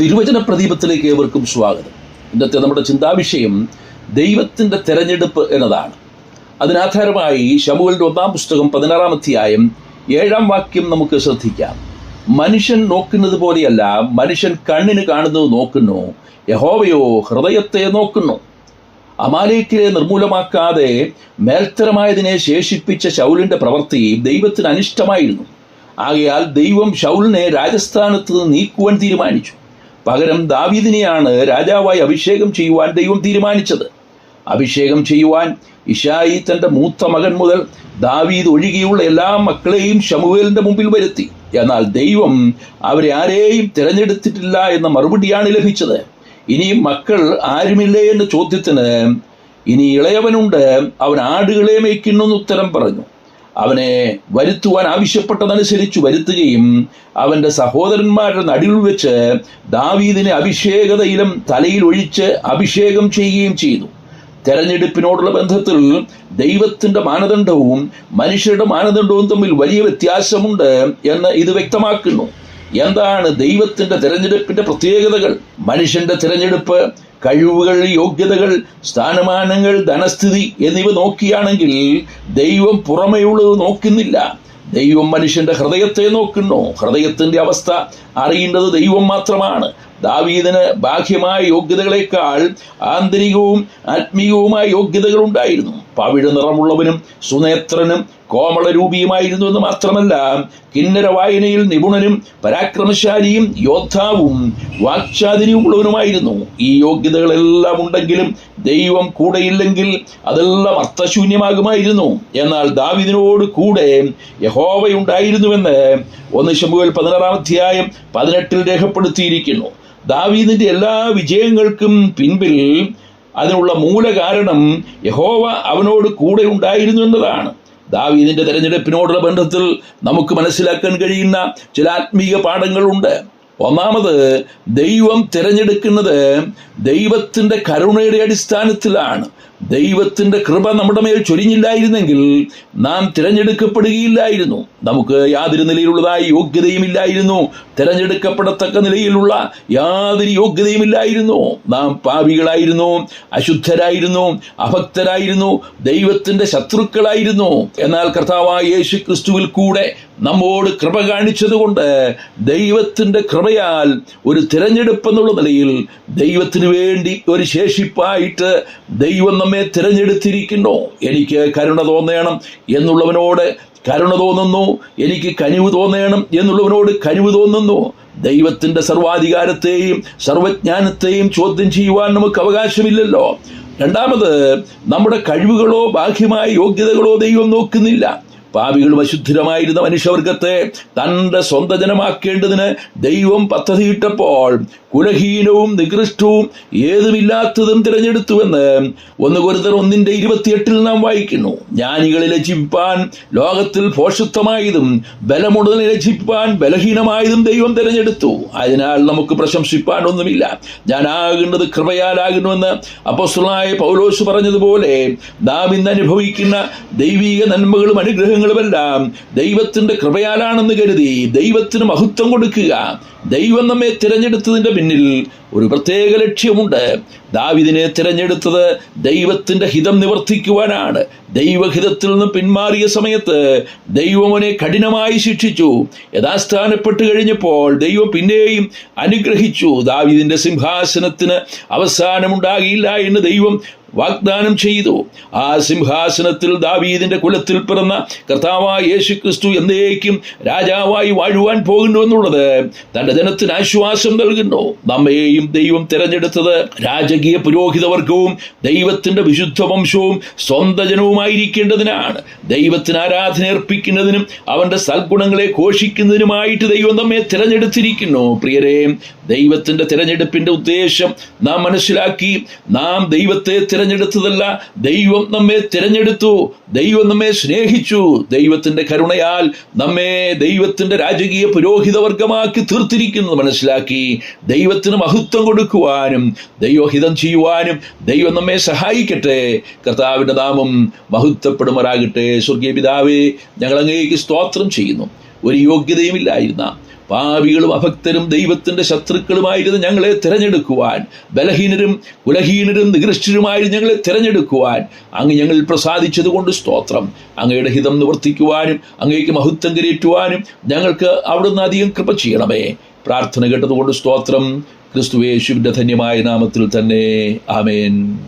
തിരുവചന പ്രദീപത്തിലേക്ക് ഏവർക്കും സ്വാഗതം. ഇന്നത്തെ നമ്മുടെ ചിന്താവിഷയം ദൈവത്തിന്റെ തെരഞ്ഞെടുപ്പ് എന്നതാണ്. അതിനാധാരമായി ശമുവലിന്റെ ഒന്നാം പുസ്തകം പതിനാറാം അധ്യായം ഏഴാം വാക്യം നമുക്ക് ശ്രദ്ധിക്കാം. മനുഷ്യൻ നോക്കുന്നത് പോലെയല്ല മനുഷ്യൻ കണ്ണിന് കാണുന്നത് നോക്കുന്നു. യഹോവയോ ഹൃദയത്തെ നോക്കുന്നു. അമാലേക്കിലെ നിർമൂലമാക്കാതെ മേൽത്തരമായതിനെ ശേഷിപ്പിച്ച ശൗലിന്റെ പ്രവൃത്തി ദൈവത്തിന് അനിഷ്ടമായിരുന്നു. ആകയാൽ ദൈവം ശൗലിനെ രാജസ്ഥാനത്ത് നിന്ന് നീക്കുവാൻ തീരുമാനിച്ചു. പകരം ദാവീദിനെയാണ് രാജാവായി അഭിഷേകം ചെയ്യുവാൻ ദൈവം തീരുമാനിച്ചത്. അഭിഷേകം ചെയ്യുവാൻ ഇഷായി തന്റെ മൂത്ത മകൻ മുതൽ ദാവീദ് ഒഴികെയുള്ള എല്ലാ മക്കളെയും ഷമുവേലിന്റെ മുമ്പിൽ വരുത്തി. എന്നാൽ ദൈവം അവരെ ആരെയും തിരഞ്ഞെടുത്തിട്ടില്ല എന്ന മറുപടിയാണ് ലഭിച്ചത്. ഇനിയും മക്കൾ ആരുമില്ലേ എന്ന ചോദ്യത്തിന് ഇനി ഇളയവനുണ്ട് അവൻ ആടുകളെ മേയ്ക്കുന്നെന്ന് ഉത്തരം പറഞ്ഞു. അവനെ വരുത്തുവാൻ ആവശ്യപ്പെട്ടതനുസരിച്ച് വരുത്തുകയും അവന്റെ സഹോദരന്മാരുടെ നടുവിൽ വെച്ച് ദാവീദിനെ അഭിഷേകതയിലും തലയിൽ ഒഴിച്ച് അഭിഷേകം ചെയ്യുകയും ചെയ്തു. തെരഞ്ഞെടുപ്പിനോടുള്ള ബന്ധത്തിൽ ദൈവത്തിന്റെ മാനദണ്ഡവും മനുഷ്യരുടെ മാനദണ്ഡവും തമ്മിൽ വലിയ വ്യത്യാസമുണ്ട് എന്ന് ഇത് വ്യക്തമാക്കുന്നു. എന്താണ് ദൈവത്തിന്റെ തിരഞ്ഞെടുപ്പിന്റെ പ്രത്യേകതകൾ? മനുഷ്യന്റെ തിരഞ്ഞെടുപ്പ് കഴിവുകൾ യോഗ്യതകൾ സ്ഥാനമാനങ്ങൾ ധനസ്ഥിതി എന്നിവ നോക്കിയാണെങ്കിൽ ദൈവം പുറമെയുള്ളത് നോക്കുന്നില്ല. ദൈവം മനുഷ്യന്റെ ഹൃദയത്തെ നോക്കുന്നു. ഹൃദയത്തിന്റെ അവസ്ഥ അറിയേണ്ടത് ദൈവം മാത്രമാണ്. ദാവീദിന് ബാഹ്യമായ യോഗ്യതകളെക്കാൾ ആന്തരികവും ആത്മീയവുമായ യോഗ്യതകൾ ഉണ്ടായിരുന്നു. പവിഴ നിറമുള്ളവനും സുനേത്രനും കോമളരൂപിയുമായിരുന്നു എന്ന് മാത്രമല്ല കിന്നര വായനയിൽ നിപുണനും പരാക്രമശാലിയും യോദ്ധാവും വാക്ചാതിരിയുമുള്ളവനുമായിരുന്നു. ഈ യോഗ്യതകളെല്ലാം ഉണ്ടെങ്കിലും ദൈവം കൂടെയില്ലെങ്കിൽ അതെല്ലാം അർത്ഥശൂന്യമാകുമായിരുന്നു. എന്നാൽ ദാവിദിനോട് കൂടെ യഹോവയുണ്ടായിരുന്നുവെന്ന് ഒന്ന് ശമ്പുവൽ പതിനാറാം അധ്യായം പതിനെട്ടിൽ രേഖപ്പെടുത്തിയിരിക്കുന്നു. ദാവീദിന്റെ എല്ലാ വിജയങ്ങൾക്കും പിൻപിൽ അതിനുള്ള മൂലകാരണം യഹോവ അവനോട് കൂടെ ഉണ്ടായിരുന്നു എന്നതാണ്. ദാവീദിന്റെ തെരഞ്ഞെടുപ്പിനോടുള്ള ബന്ധത്തിൽ നമുക്ക് മനസ്സിലാക്കാൻ കഴിയുന്ന ചില ആത്മീയ പാഠങ്ങളുണ്ട്. ഒന്നാമത് ദൈവം തിരഞ്ഞെടുക്കുന്നത് ദൈവത്തിന്റെ കരുണയുടെ അടിസ്ഥാനത്തിലാണ്. ദൈവത്തിന്റെ കൃപ നമ്മുടെ മേൽ ചൊരിഞ്ഞില്ലായിരുന്നെങ്കിൽ നാം തിരഞ്ഞെടുക്കപ്പെടുകയില്ലായിരുന്നു. നമുക്ക് യാതൊരു നിലയിലുള്ളതായി യോഗ്യതയും ഇല്ലായിരുന്നു. തിരഞ്ഞെടുക്കപ്പെടത്തക്ക നിലയിലുള്ള യാതൊരു യോഗ്യതയും ഇല്ലായിരുന്നു. നാം പാപികളായിരുന്നു അശുദ്ധരായിരുന്നു അഭക്തരായിരുന്നു ദൈവത്തിന്റെ ശത്രുക്കളായിരുന്നു. എന്നാൽ കർത്താവായ യേശു ക്രിസ്തുവിൽ കൂടെ നമ്മോട് കൃപ കാണിച്ചതുകൊണ്ട് ദൈവത്തിന്റെ കൃപയാൽ ഒരു തിരഞ്ഞെടുപ്പ് എന്നുള്ള നിലയിൽ ദൈവത്തിന് വേണ്ടി ഒരു ശേഷിപ്പായിട്ട് ദൈവം നമ്മെ തിരഞ്ഞെടുത്തിരിക്കുന്നു. എനിക്ക് കരുണ തോന്നണം എന്നുള്ളവനോട് കരുണ തോന്നുന്നു. എനിക്ക് കനിവ് തോന്നണം എന്നുള്ളവനോട് കനിവ് തോന്നുന്നു. ദൈവത്തിന്റെ സർവാധികാരത്തെയും സർവജ്ഞാനത്തെയും ചോദ്യം ചെയ്യുവാൻ നമുക്ക് അവകാശമില്ലല്ലോ. രണ്ടാമത് നമ്മുടെ കഴിവുകളോ ബാഹ്യമായ യോഗ്യതകളോ ദൈവം നോക്കുന്നില്ല. പാപികളും വശുദ്ധിരമായിരുന്ന മനുഷ്യവർഗത്തെ തന്റെ സ്വന്തം ജനമാക്കേണ്ടതിന് ദൈവം പദ്ധതിയിട്ടപ്പോൾ കുലഹീനവും നികൃഷ്ടവും ഏതുമില്ലാത്തതും തിരഞ്ഞെടുത്തുവെന്ന് ഒന്ന് കുരുതർ ഒന്നിന്റെ ഇരുപത്തിയെട്ടിൽ നാം വായിക്കുന്നു. ജ്ഞാനികളെ രചിപ്പാൻ ലോകത്തിൽ പോഷത്വമായതും ബലമുടനെ രചിപ്പാൻ ബലഹീനമായതും ദൈവം തിരഞ്ഞെടുത്തു. അതിനാൽ നമുക്ക് പ്രശംസിപ്പാൻ ഒന്നുമില്ല. ഞാനാകേണ്ടത് കൃപയാലാകുന്നുവെന്ന് അപ്പോസ്തലനായ പൗലോസ് പറഞ്ഞതുപോലെ നാം ഇന്ന് അനുഭവിക്കുന്ന ദൈവീക നന്മകളും അനുഗ്രഹങ്ങളുമെല്ലാം ദൈവത്തിന്റെ കൃപയാലാണെന്ന് കരുതി ദൈവത്തിന് മഹത്വം കൊടുക്കുക. ദൈവം നമ്മെ തിരഞ്ഞെടുത്തതിന്റെ പിന്നിൽ ഒരു പ്രത്യേക ലക്ഷ്യമുണ്ട്. ദാവിദിനെ തിരഞ്ഞെടുത്തത് ദൈവത്തിന്റെ ഹിതം നിവർത്തിക്കുവാനാണ്. ദൈവഹിതത്തിൽ നിന്ന് പിന്മാറിയ സമയത്ത് ദൈവമനെ കഠിനമായി ശിക്ഷിച്ചു. യഥാസ്ഥാനപ്പെട്ട് കഴിഞ്ഞപ്പോൾ ദൈവം പിന്നെയും അനുഗ്രഹിച്ചു. ദാവിദിന്റെ സിംഹാസനത്തിന് അവസാനമുണ്ടാകില്ല എന്ന് ദൈവം വാഗ്ദാനം ചെയ്തു. ആ സിംഹാസനത്തിൽ ദാവീദിന്റെ കുലത്തിൽ പിറന്ന കർത്താവായ യേശു ക്രിസ്തു എന്നേക്കും രാജാവായി വാഴുവാൻ പോകുന്നു എന്നുള്ളത് തന്റെ ജനത്തിന് ആശ്വാസം നൽകുന്നു. നമ്മെയും ദൈവം തിരഞ്ഞെടുത്തത് രാജകീയ പുരോഹിതവർഗവും ദൈവത്തിന്റെ വിശുദ്ധ വംശവും സ്വന്തം ജനവുമായിരിക്കേണ്ടതിനാണ്. ദൈവത്തിന് ആരാധന അർപ്പിക്കുന്നതിനും അവന്റെ സൽഗുണങ്ങളെ ഘോഷിക്കുന്നതിനുമായിട്ട് ദൈവം നമ്മെ തിരഞ്ഞെടുത്തിരിക്കുന്നു. പ്രിയരെ ദൈവത്തിന്റെ തിരഞ്ഞെടുപ്പിന്റെ ഉദ്ദേശം നാം മനസ്സിലാക്കി നാം ദൈവത്തെ തിരഞ്ഞെടുത്തതല്ല. ദൈവം നമ്മെ തിരഞ്ഞെടുത്തു. ദൈവം നമ്മെ സ്നേഹിച്ചു. ദൈവത്തിന്റെ കരുണയാൽ നമ്മെ ദൈവത്തിന്റെ രാജകീയ പുരോഹിതവർഗമാക്കി തീർത്തിരിക്കുന്നത് മനസ്സിലാക്കി? ദൈവത്തിന് മഹത്വം കൊടുക്കുവാനും ദൈവഹിതം ചെയ്യുവാനും ദൈവം നമ്മെ സഹായിക്കട്ടെ. കർത്താവിന്റെ നാമം മഹത്വപ്പെടുമാറാകട്ടെ. സ്വർഗീയ പിതാവേ ഞങ്ങൾ അങ്ങേക്ക് സ്തോത്രം ചെയ്യുന്നു. ഒരു യോഗ്യതയുമില്ലായിരുന്ന പാപികളും അഭക്തരും ദൈവത്തിന്റെ ശത്രുക്കളുമായിരുന്ന ഞങ്ങളെ തിരഞ്ഞെടുക്കുവാൻ ബലഹീനരും കുലഹീനരും നികൃഷ്ടരുമായിരുന്നു ഞങ്ങളെ തിരഞ്ഞെടുക്കുവാൻ അങ്ങ് ഞങ്ങൾ പ്രസാദിച്ചതുകൊണ്ട് സ്തോത്രം. അങ്ങയുടെ ഹിതം നിവർത്തിക്കുവാനും അങ്ങേക്ക് മഹത്വം കരയേറ്റുവാനും ഞങ്ങൾക്ക് അവിടുന്ന് അധികം കൃപ ചെയ്യണമേ. പ്രാർത്ഥന കേട്ടതുകൊണ്ട് സ്തോത്രം. ക്രിസ്തുവേശുവിന്റെ ധന്യമായ നാമത്തിൽ തന്നെ. ആമേൻ.